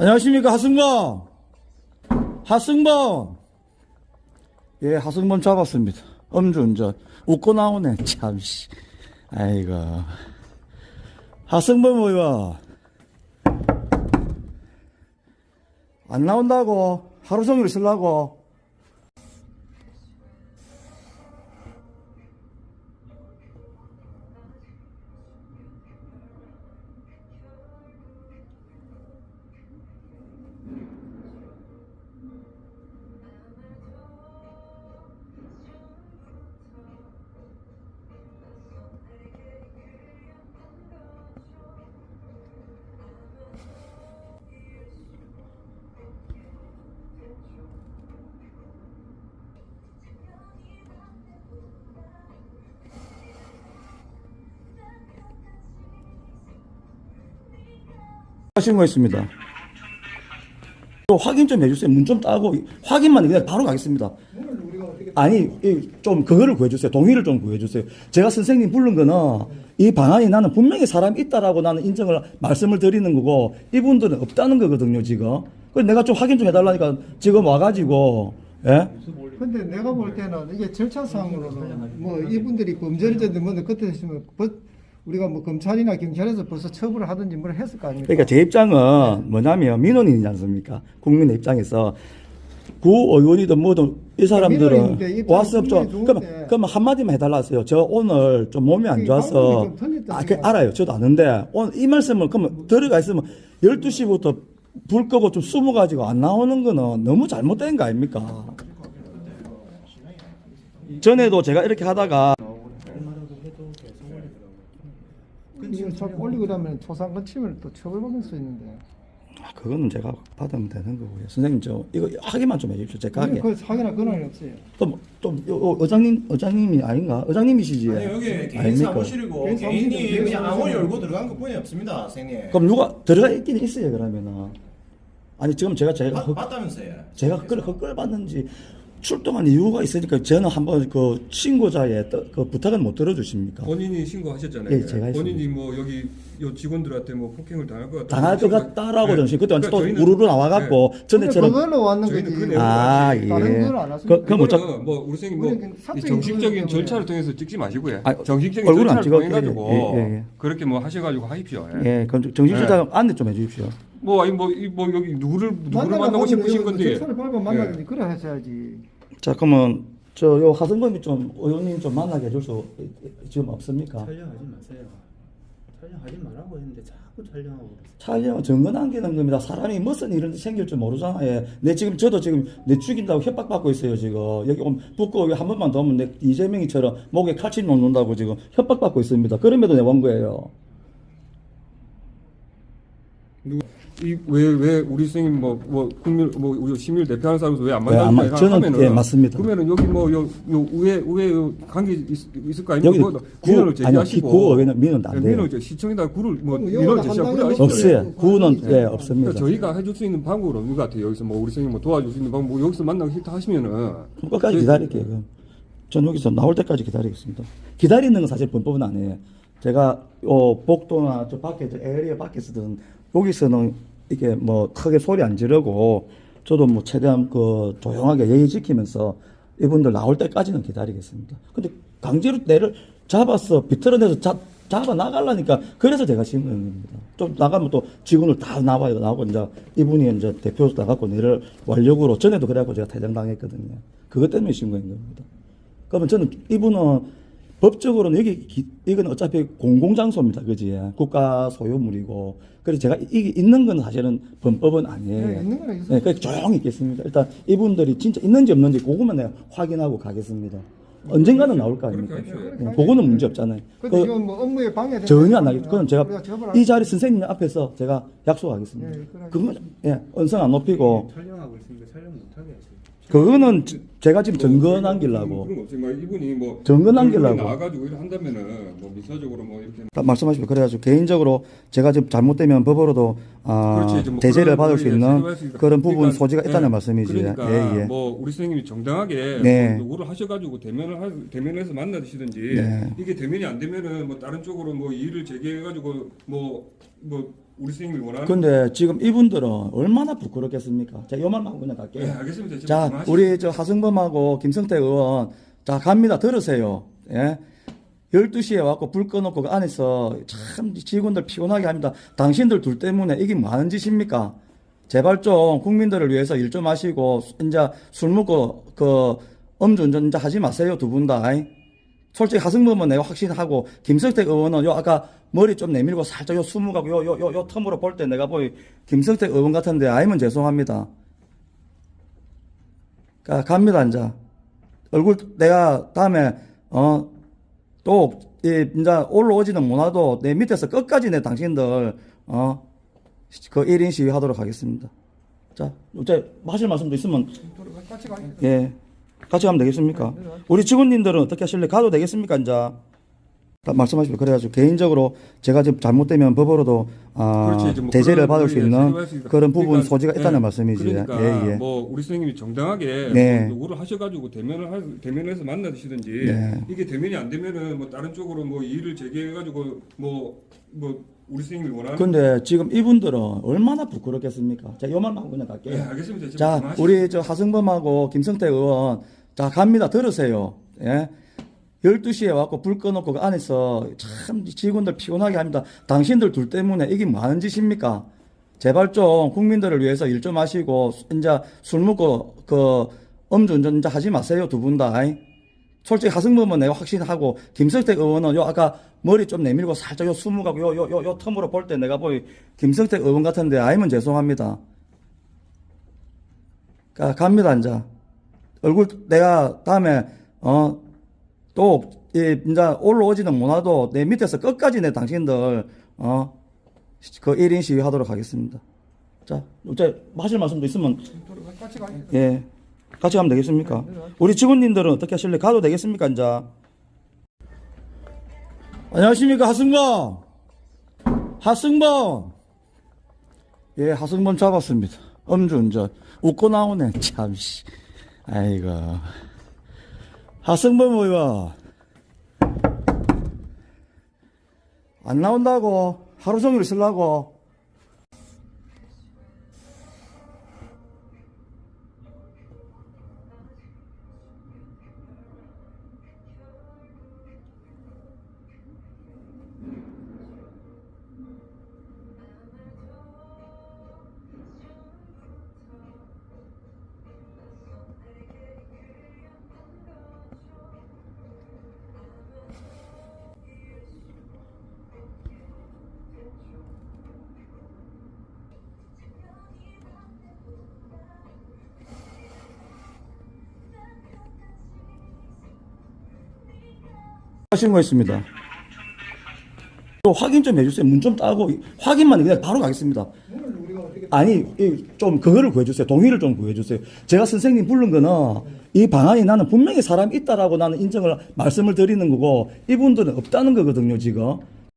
안녕하십니까 하승범. 하승범. 예 하승범 잡았습니다. 음주운전. 웃고 나오네 참씨. 아이고. 하승범 의원. 안 나온다고? 하루 종일 있으려고 하신 거 있습니다. 또 확인 좀 해주세요. 문 좀 따고 확인만 그냥 바로 가겠습니다. 아니 이좀 그거를 구해주세요. 동의를 좀 구해주세요. 제가 선생님 부른 거는 이 방안이 나는 분명히 사람이 있다라고 나는 인정을 말씀을 드리는 거고 이분들은 없다는 거거든요 지금. 그래서 내가 좀 확인 좀 해달라니까 지금 와가지고 예? 근데 내가 볼 때는 이게 절차상으로는 뭐 이분들이 범죄를 뭐 그때 했으면 벌- 우리가 뭐 검찰이나 경찰에서 벌써 처벌을 하든지 뭘 했을 거 아닙니까? 그러니까 제 입장은 뭐냐면 민원인이지 않습니까? 국민의 입장에서 구 의원이든 뭐든 이 사람들은 와서 좀 그럼. 그럼 한마디만 해달라 하세요. 저 오늘 좀 몸이 안이 좋아서 아, 그. 알아요. 저도 아는데 오늘 이 말씀을 그러면 들어가 있으면 12시부터 불 끄고 좀 숨어 가지고 안 나오는 거는 너무 잘못된 거 아닙니까? 전에도 제가 이렇게 하다가 이걸 자꾸 올리고 그러면 초상권 침해를 또 처벌받을 수 있는데. 아, 그거는 제가 받으면 되는 거고요. 선생님 저 이거 확인만 좀 해주십시오. 제가 하게. 그 확인할 권한이 없어요. 또좀 의장님 의장님이 아닌가? 의장님이시지? 아니 여기 개인 아닙니까? 사무실이고 개인 개인이 사무실이고 그냥 아무리 개인 열고 들어간 것뿐이 없습니다, 선생님. 그럼 누가 들어가 있긴 있어요 그러면은. 아니 지금 제가 제가 맞다면서요? 제가 헛걸 헛걸 받는지 출동한 이유가 있으니까 저는 한번 그 신고자의 떠- 그 부탁은 못 들어주십니까? 본인이 신고하셨잖아요. 예, 제가 했습니다. 본인이 뭐 여기 요 직원들한테 뭐 폭행을 당할 것 같다. 당할 것 같다라고 정신 그때 완전 또 그러니까 저희는- 우르르 나와갖고 근데 전에처럼 그걸로 왔는 거지. 그 아 예. 예. 다른 건안 왔습니다. 그, 그럼 어쩌 그거는 뭐 우리 선생님 뭐 정식적인 거기 절차를 통해서 찍지 마시고요. 아니, 정식적인 절차를 통해 가지고 예, 예, 예. 그렇게 뭐 하셔가지고 하십시오. 예. 예, 그럼 정신실장 안내 좀 해주십시오. 뭐 아니 뭐, 이뭐 여기 누구를 누구를 만나고 싶으신 이거 건데. 절차를 밟아 만나든지 그래 하셔야지. 자 그러면 저요 하승범이 좀 의원님 좀 만나게 해줄 수 지금 없습니까? 촬영하지 마세요. 촬영하지 말라고 했는데 자꾸 촬영하고 그러세요. 촬영 증거 남기는 겁니다. 사람이 무슨 일이 생길 줄 모르잖아요. 예. 내 지금 저도 지금 내 죽인다고 협박받고 있어요. 지금 여기 오면 붙고 여기 한 번만 더 오면 내 이재명이처럼 목에 칼집 놓는다고 지금 협박받고 있습니다. 그럼에도 내가 온 거예요. 이왜 왜 우리 선생님 뭐뭐 국민 뭐 우리 시민을 대표하는 사람에서 왜안왜안 만나는 만- 저는 예, 맞습니다. 그러면은 여기 뭐요 요 우회 우회 요 관계 있, 있을 거 여기 아닙니까? 구- 민원을 제기하시고 구 의회는 민원도 안 예, 돼요. 민원 저 시청에다 구를 뭐 민원 제시하고 그래? 없어요. 구는 예 없습니다. 그러니까 저희가 해줄 수 있는 방법은 없는 것 같아요. 여기서 뭐 우리 선생님 뭐 도와줄 수 있는 방법 뭐 여기서 만나고 싫다 하시면은 끝까지 기다릴게요. 그럼. 전 여기서 나올 때까지 기다리겠습니다. 기다리는 건 사실 범법은 아니에요. 제가 요 복도나 저 밖에 저 에리어 밖에서든 여기서는 이게 뭐 크게 소리 안 지르고 저도 뭐 최대한 그 조용하게 예의 지키면서 이분들 나올 때까지는 기다리겠습니다. 근데 강제로 내를 잡아서 비틀어내서 잡, 잡아 나가려니까 그래서 제가 신는 겁니다. 좀 나가면 또 직원을 다 나와요. 나오고 이제 이분이 이제 대표 나가고 내를 완력으로 전에도 그래갖고 제가 퇴장당했거든요. 그것 때문에 신고한 겁니다. 그러면 저는 이분은 법적으로는 여기 기- 이건 어차피 공공장소입니다. 그지? 국가 소유물이고. 그래서 제가 이게 있는 건 사실은 범법은 아니에요. 네, 있는 거는 있어요. 네, 그래서 조용히 있겠습니다. 일단 이분들이 진짜 있는지 없는지 그것만 내가 확인하고 가겠습니다. 언젠가는 나올 거 아닙니까? 네, 그거는 문제 없잖아요. 근데 그 지금 뭐 업무에 방해되는 전혀 안 나겠죠. 그럼 제가 이 자리 선생님 앞에서 제가 약속하겠습니다. 예, 그래. 그건 예, 언성 안 높이고 촬영하고 있으니까 촬영 못 하게 하세요. 그거는 지- 제가 지금 증거 뭐 남기려고 그런 거 없어요. 막 이분이 뭐 증거 남기려고. 얼굴이 나와가지고 이렇게 한다면은 뭐 민사적으로 뭐 이렇게 딱 말씀하시고 그래가지고 개인적으로 제가 지금 잘못되면 법으로도 아, 그렇지, 이제 뭐 그런 받을 수 있는 수. 그런 부분 그러니까, 소지가 있다는 예, 말씀이지. 그러니까 예, 예. 뭐 우리 선생님이 정당하게 네. 뭐 누구를 하셔가지고 대면을 하, 대면을 해서 만나시든지 네. 이게 대면이 안 되면은 뭐 다른 쪽으로 뭐 이의를 제기해가지고 뭐 뭐 우리 선생님이 원하는 근데 지금 이분들은 얼마나 부끄럽겠습니까? 자, 요 말만 하고 그냥 갈게요. 네, 알겠습니다. 지금 자. 우리 저 하승범하고 김성태 의원, 자, 갑니다. 들으세요. 예. 12시에 와갖고 불 꺼놓고 그 안에서 참 직원들 피곤하게 합니다. 당신들 둘 때문에 이게 뭐 하는 짓입니까? 제발 좀 국민들을 위해서 일 좀 하시고, 이제 술 먹고 그 음주운전 이제 하지 마세요. 두 분 다. 아이. 솔직히 하승범은 내가 확신하고, 김성태 의원은 요 아까 머리 좀 내밀고 살짝 요 수무가고 요, 요, 요, 요 텀으로 볼 때 내가 보이 김성태 의원 같은데 아니면 죄송합니다. 가, 갑니다, 이제. 얼굴, 내가 다음에, 어, 또, 이, 이제 올라오지는 못하도 내 밑에서 끝까지 내 당신들, 어, 그 1인 시위 하도록 하겠습니다. 자, 어째 하실 말씀도 있으면, 같이. 예. 같이 가면 되겠습니까? 우리 직원님들은 어떻게 하실래? 가도 되겠습니까, 이제? 다 말씀하시고 그래가지고 개인적으로 제가 지금 잘못되면 법으로도 아, 그렇지, 뭐 대제를 받을 수 있는. 그런 부분 그러니까, 소지가 있다는 예, 말씀이지. 그러니까 예, 예. 뭐 우리 선생님이 정당하게 네. 뭐 요구를 하셔가지고 대면을 할 대면을 해서 만나시든지 네. 이게 대면이 안 되면은 뭐 다른 쪽으로 뭐 이의를 제기해가지고 뭐뭐 우리 선생님이 원하는 근데 지금 이분들은 얼마나 부끄럽겠습니까? 자, 요 말만 하고 그냥 갈게요. 네, 알겠습니다. 자, 말씀하시죠. 우리 저 하승범하고 김성태 의원, 자, 갑니다. 들으세요. 예. 12시에 와갖고 불 꺼놓고 그 안에서 참 직원들 피곤하게 합니다. 당신들 둘 때문에 이게 뭐 하는 짓입니까? 제발 좀 국민들을 위해서 일 좀 하시고, 이제 술 먹고 그 음주운전 하지 마세요. 두 분 다. 솔직히 하승범은 내가 확신하고, 김성태 의원은 요 아까 머리 좀 내밀고 살짝 요 수무가고 요, 요, 요, 요 텀으로 볼 때 내가 보이 김성태 의원 같은데 아니면 죄송합니다. 가, 갑니다, 이제. 얼굴, 내가 다음에, 어, 또, 이, 이제 올라오지는 못하도 내 밑에서 끝까지 내 당신들, 어, 그 1인 시위 하도록 하겠습니다. 자, 어째 하실 말씀도 있으면, 같이. 예. 같이 가면 되겠습니까? 우리 직원님들은 어떻게 하실래? 가도 되겠습니까, 이제? 안녕하십니까, 하승범! 하승범! 예, 하승범 잡았습니다. 음주운전. 웃고 나오네, 참, 씨. 아이고. 하승범 의원. 안 나온다고. 하루 종일 쓰려고. 하신 거 있습니다. 또 확인 좀 해주세요. 문 좀 따고 확인만 그냥 바로 가겠습니다. 아니 이좀 그거를 구해주세요. 동의를 좀 구해주세요. 제가 선생님 부른 거는 이 방안에 나는 분명히 사람이 있다라고 나는 인정을 말씀을 드리는 거고 이분들은 없다는 거거든요 지금.